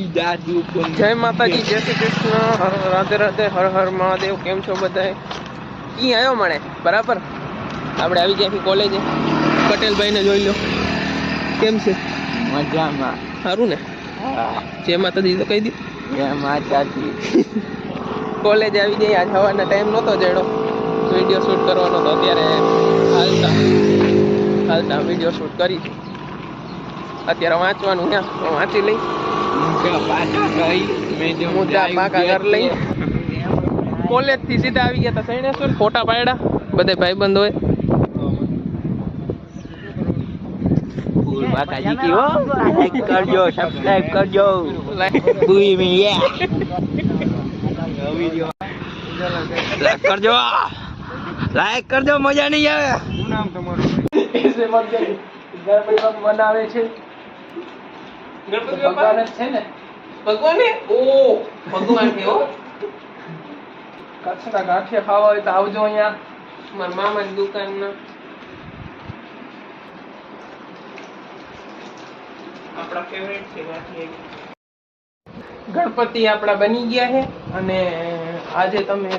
જય માતાજી જય શ્રી કૃષ્ણ. રાધે રાધે હર હર મહાદેવ કેમ છો બધાય? ઈ આવ્યો મળે બરાબર? આપણે આવી ગયા કોલેજે. પટેલભાઈને જોઈ લો. કેમ છે? મજામાં. સારું ને? હા. જય માતાજી તો કહી દી. જય માતાજી. કોલેજ આવી જઈ આજ સવારના ટાઈમ નહોતો જેડો વીડિયો શૂટ કરવાનો તો અત્યારે હાલતા. હાલતા વીડિયો શૂટ કરી. અત્યારે વાંચવાનું ત્યાં વાંચી લઈ. મુદ્દા પાછા ગઈ મેં જો મુદ્દા પાકા ઘર લઈ. કોલેજથી સીધા આવી ગયા તા સૈણેશ્વર ફોટા પાડ્યા. બધે ભાઈબંધ હોય. ફૂલ માતાજી કી હો. લાઈક કરજો સબસ્ક્રાઇબ કરજો. બુઈ મી લાઈક કરજો. લાઈક કરજો મજા નહીં આવે. શું નામ તમારું? એસે મત ગઈ. ગણપતિ બાપા બનાવે છે. ગણપતિ બાપા? છે ને. ભગવાન? ઓ ભગવાન છે હો. કચ્છના ગાંઠિયા ખાવા હોય તો આવજો અહીંયા. મારા મામાની દુકાનમાં. આપણા ફેવરેટ છે ગાંઠિયા ગણપતિ આપણા બની ગયા છે અને આજે તમે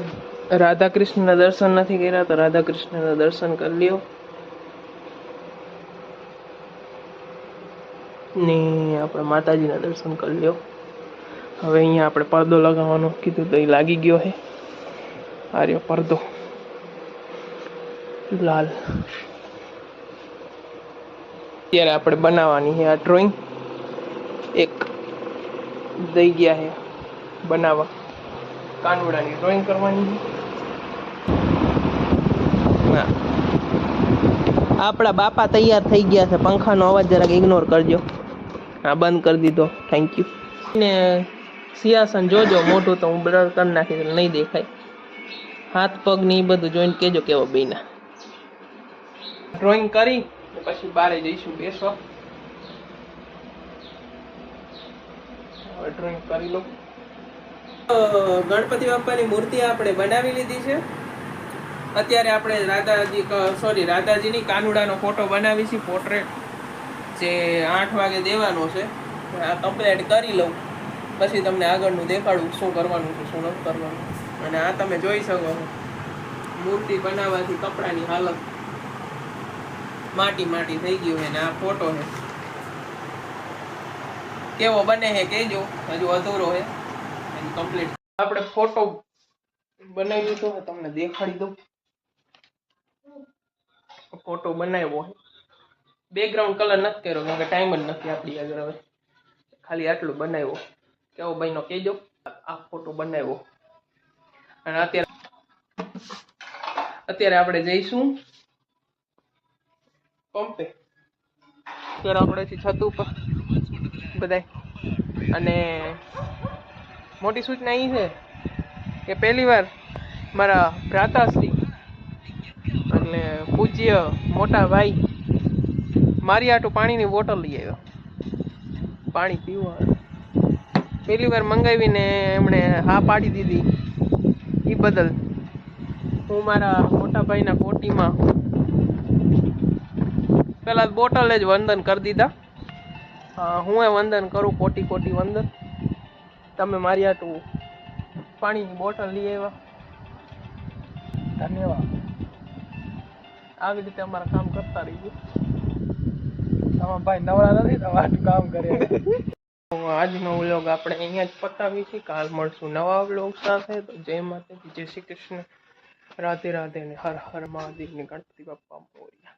રાધા કૃષ્ણના દર્શન નથી કર્યા તો રાધા કૃષ્ણના દર્શન કરી લ્યો. ને આપણે માતાજીના દર્શન કરી લ્યો. હવે અહીંયા આપણે પડદો લગાવવાનો કીધું તો એ લાગી ગયો છે આ રહ્યો પડદો. લાલ. અત્યારે આપણે બનાવવાની છે આ ડ્રોઈંગ એક દઈ ગયા છે બનાવવા. કાનવડાની ડ્રોઈંગ કરવાની છે. આપણા બાપા તૈયાર થઈ ગયા છે. પંખાનો અવાજ જરાક ઇગ્નોર કરજો. હા બંધ કરી દીધો. થેન્ક યુ ને સિયાસન જોજો મોઢું તો હું બ્લર કરી નાખીશ એટલે નહીં દેખાય. હાથ પગ ને એ બધું જોઈને કેજો કેવો બેના ડ્રોઈંગ કરી પછી બારે જઈશું બેસવા ડ્રોઈંગ કરી લો ગણપતિ બાપાની મૂર્તિ આપણે બનાવી લીધી છે. અત્યારે આપણે રાધાજી સોરી રાધાજીની કાનુડાનો ફોટો બનાવી છે પોર્ટ્રેટ જે આઠ વાગે દેવાનો છે આ કમ્પ્લેટ કરી લઉં. પછી તમને આગળનું દેખાડું શું કરવાનું છે, શું નથી કરવાનું. અને આ તમે જોઈ શકો મૂર્તિ બનાવવાથી કપડાની હાલત માટી માટી થઈ ગયું છે ને આ ફોટો છે. કેવો બને છે કહેજો. હજુ અધૂરો છે. કમ્પ્લીટ આપણે ફોટો બનાવી લીધો તમને દેખાડી દઉં. ફોટો બનાવ્યો બેકગ્રાઉન્ડ કલર નથી કર્યો કેમ કે ટાઈમ જ નથી આપણી આગળ હવે. ખાલી આટલું બનાવ્યો. કેવો ભાઈનો કહેજો. આ ફોટો બનાવ્યો. અને અત્યારે અત્યારે આપણે જઈશું પંપે. અત્યારે આપણે છીએ છત ઉપર. બધાય. અને મોટી સૂચના એ છે. કે પહેલી વાર મારા ભ્રાતાશ્રી, એટલે પૂજ્ય મોટા ભાઈ મારી આટું પાણીની બોટલ લઈ આવ્યો. પાણી પીવું. પહેલી વાર મંગાવીને એમણે હા પાડી દીધી. એ બદલ હું મારા મોટા ભાઈના કોટીમાં પેલા બોટલે જ વંદન કરી દીધા. હું એ વંદન કરું, કોટી કોટી વંદન. તમે મારી આટું પાણીની બોટલ લઈ આવ્યા. ધન્યવાદ. આવી રીતે અમારા કામ કરતા રહીએ. તમારા ભાઈ નવરા નથી તમારું કામ કરે આજનો વ્લોગ આપણે અહીંયા જ પતાવી છે કાલ મળશું નવા વ્લોગ સાથે. તો જય માતાજી, જય શ્રી કૃષ્ણ. રાધે રાધે ને હર હર મહાદેવ ને ગણપતિ બાપ્પા મોર્યા.